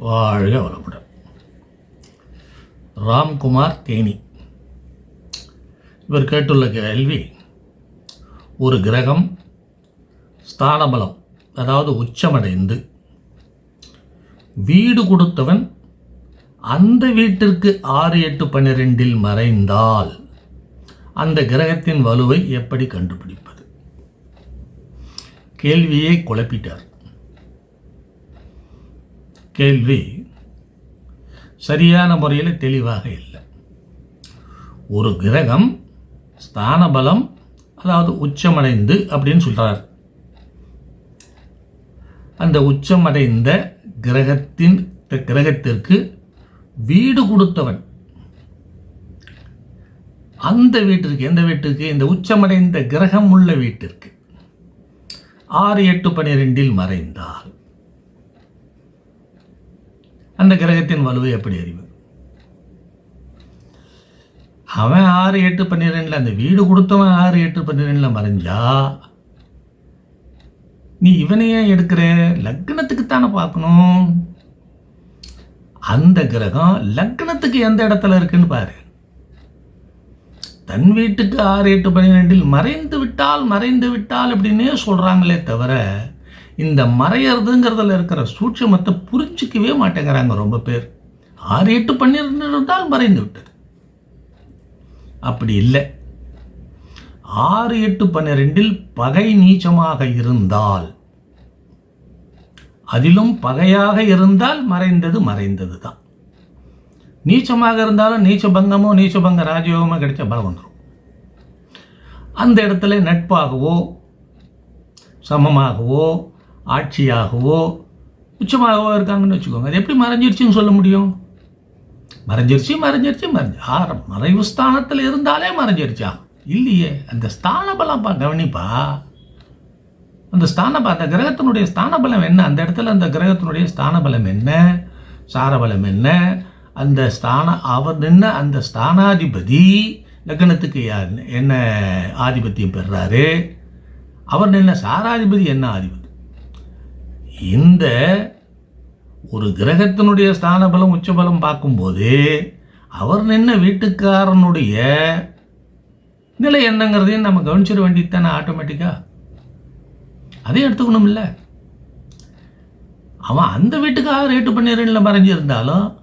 வாழ்க வளமுடன். ராம்குமார் தேனி. இவர் கேட்டுள்ள கேள்வி ஒரு கிரகம் ஸ்தானபலம் அதாவது உச்சமடைந்து வீடு கொடுத்தவன் அந்த வீட்டிற்கு ஆறு எட்டு பன்னிரெண்டில் மறைந்தால் அந்த கிரகத்தின் வலுவை எப்படி கண்டுபிடிப்பது? கேள்வியை குழப்பிட்டார். கேள்வி சரியான முறையில் தெளிவாக இல்லை. ஒரு கிரகம் ஸ்தானபலம் அதாவது உச்சமடைந்து அப்படின்னு சொல்கிறார் அந்த உச்சமடைந்த கிரகத்தின் கிரகத்திற்கு வீடு கொடுத்தவன். அந்த வீட்டிற்கு எந்த வீட்டிற்கு? இந்த உச்சமடைந்த கிரகம் உள்ள வீட்டிற்கு. ஆறு எட்டு பனிரெண்டில் மறைந்தால். அந்த கிரகத்தின் வலுவை எப்படி அறிவு அவன் ஆறு எட்டு பன்னிரெண்டில் அந்த வீடு கொடுத்தவன் ஆறு எட்டு பன்னிரெண்டில் மறைஞ்சா நீ இவனையே எடுக்கிற? லக்னத்துக்கு தானே பார்க்கணும். அந்த கிரகம் லக்னத்துக்கு எந்த இடத்துல இருக்குன்னு பாரு. தன் வீட்டுக்கு ஆறு எட்டு பன்னிரெண்டில் மறைந்து விட்டால் மறைந்து விட்டால் அப்படின்னே சொல்கிறாங்களே தவிர இந்த மறையறதுங்கிறதுல இருக்கிற சூட்சமத்தை புரிஞ்சிக்கவே மாட்டேங்கிறாங்க ரொம்ப பேர். ஆறு எட்டு பன்னிரெண்டு இருந்தால் மறைந்து விட்டது. அப்படி இல்லை. ஆறு எட்டு பன்னிரெண்டில் பகை நீச்சமாக இருந்தால் அதிலும் பகையாக இருந்தால் மறைந்தது மறைந்தது தான் நீச்சமாக இருந்தாலும் நீச்ச பங்கமோ நீச்ச பங்க ராஜயோகமோ கிடைச்ச பலம் வந்துடும் அந்த இடத்துல நட்பாகவோ சமமாகவோ ஆட்சியாகவோ உச்சமாகவோ இருக்காங்கன்னு வச்சுக்கோங்க. அது எப்படி மறைஞ்சிருச்சுன்னு சொல்ல முடியும்? மறைஞ்சிருச்சு மறைஞ்சிருச்சு மறைஞ்சு. ஆற மறைவு ஸ்தானத்தில் இருந்தாலே மறைஞ்சிருச்சா? இல்லையே. அந்த ஸ்தானபலம் பா கவனிப்பா. அந்த ஸ்தான அந்த கிரகத்தினுடைய ஸ்தானபலம் என்ன? அந்த இடத்துல அந்த கிரகத்தினுடைய ஸ்தானபலம் என்ன? சாரபலம் என்ன? அந்த ஸ்தான அவர் நின்ன அந்த ஸ்தானாதிபதி லக்னத்துக்கு யார் என்ன ஆதிபத்தியம் பெறுறாரு? அவர் நின்ன சாராதிபதி என்ன ஆதிபதி இந்த ஒரு கிரகத்தினுடைய ஸ்தான பலம் உச்சபலம் பார்க்கும்போது அவர் நின்ன வீட்டுக்காரனுடைய நிலை என்னங்கிறதையும் நம்ம கவனிச்சிட வேண்டியது தானே ஆட்டோமேட்டிக்காக அதையும் எடுத்துக்கணும் இல்லை அவன் அந்த வீட்டுக்காக ரேட்டு பன்னிரெண்டில் மறைஞ்சிருந்தாலும்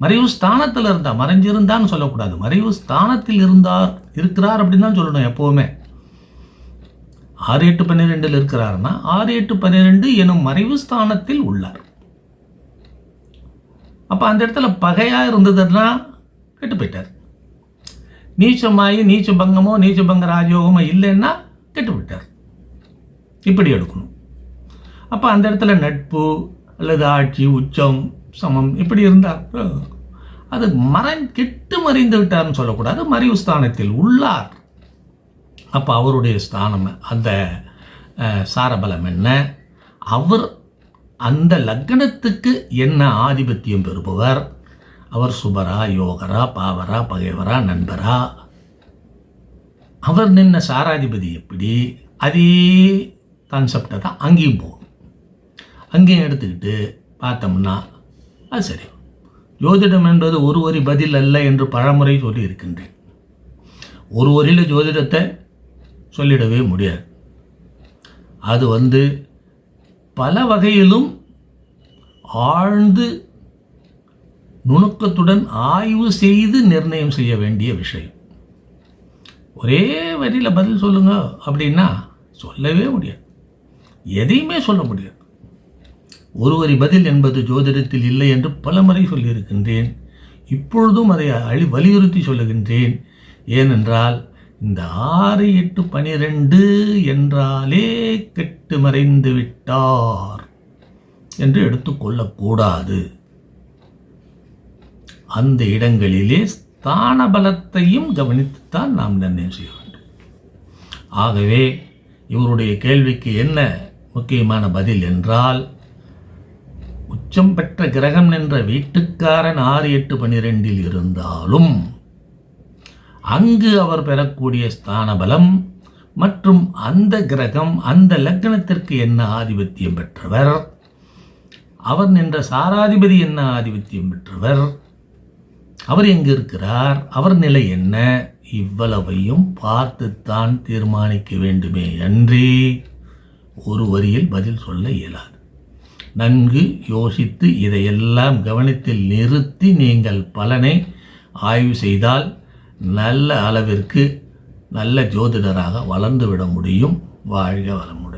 மறைவு ஸ்தானத்தில் இருந்தால் மறைஞ்சிருந்தான்னு சொல்லக்கூடாது. மறைவு ஸ்தானத்தில் இருந்தார் இருக்கிறார் அப்படின்னு தான் சொல்லணும் எப்போவுமே. ஆறு எட்டு பன்னிரெண்டில் இருக்கிறாருன்னா ஆறு எட்டு பன்னிரெண்டு எனும் மறைவு ஸ்தானத்தில் உள்ளார். அப்போ அந்த இடத்துல பகையாக இருந்ததுன்னா கெட்டு போயிட்டார். நீச்சமாயி நீச்ச பங்கமோ நீச்ச பங்க ராஜயோகமோ இல்லைன்னா கெட்டு போயிட்டார். இப்படி எடுக்கணும். அப்போ அந்த இடத்துல நட்பு அல்லது ஆட்சி உச்சம் சமம் இப்படி இருந்தால் அது மறை கெட்டு மறைந்து விட்டார்னு சொல்லக்கூடாது. மறைவு ஸ்தானத்தில் உள்ளார். அப்போ அவருடைய ஸ்தானம் அந்த சாரபலம் என்ன? அவர் அந்த லக்னத்துக்கு என்ன ஆதிபத்தியம் பெறுபவர்? அவர் சுபரா யோகரா பாவரா பகைவரா நண்பரா? அவர் நின்ன சாராதிபதி எப்படி? அதே கான்செப்டை தான் அங்கேயும் போகும். அங்கேயும் எடுத்துக்கிட்டு பார்த்தோம்னா அது சரி. ஜோதிடம் என்பது ஒரு வரி பதில் அல்ல என்று பழமுறை சொல்லி இருக்கின்றேன் ஒரு வரியில் ஜோதிடத்தை சொல்லிடவே முடியாது. அது வந்து பல வகையிலும் ஆழ்ந்து நுணுக்கத்துடன் ஆய்வு செய்து நிர்ணயம் செய்ய வேண்டிய விஷயம். ஒரே வரியில் பதில் சொல்லுங்க அப்படின்னா சொல்லவே முடியாது. எதையுமே சொல்ல முடியாது. ஒரு வரி பதில் என்பது ஜோதிடத்தில் இல்லை என்று பலமுறை சொல்லியிருக்கின்றேன். இப்பொழுதும் அதை அழி வலியுறுத்தி சொல்லுகின்றேன். ஏனென்றால் இந்த ஆறு எட்டு பனிரெண்டு என்றாலே கெட்டு மறைந்து விட்டார் என்று எடுத்துக்கொள்ளக்கூடாது அந்த இடங்களிலே ஸ்தான பலத்தையும் கவனித்துத்தான் நாம் நிர்ணயம் செய்ய வேண்டும். ஆகவே இவருடைய கேள்விக்கு என்ன முக்கியமான பதில் என்றால் உச்சம் பெற்ற கிரகம் நின்ற வீட்டுக்காரன் ஆறு எட்டு பனிரெண்டில் இருந்தாலும் அங்கு அவர் பெறக்கூடிய ஸ்தான பலம் மற்றும் அந்த கிரகம் அந்த லக்னத்திற்கு என்ன ஆதிபத்தியம் பெற்றவர்? அவர் நின்ற சாராதிபதி என்ன ஆதிபத்தியம் பெற்றவர்? அவர் எங்கு இருக்கிறார்? அவர் நிலை என்ன? இவ்வளவையும் பார்த்துத்தான் தீர்மானிக்க வேண்டுமே அன்றி ஒரு வரியில் பதில் சொல்ல இயலாது. நன்கு யோசித்து இதையெல்லாம் கவனத்தில் நிறுத்தி நீங்கள் பலனை ஆய்வு செய்தால் நல்ல அளவிற்கு நல்ல ஜோதிடராக வளர்ந்து விட முடியும் வாழ்க வளமுடன்.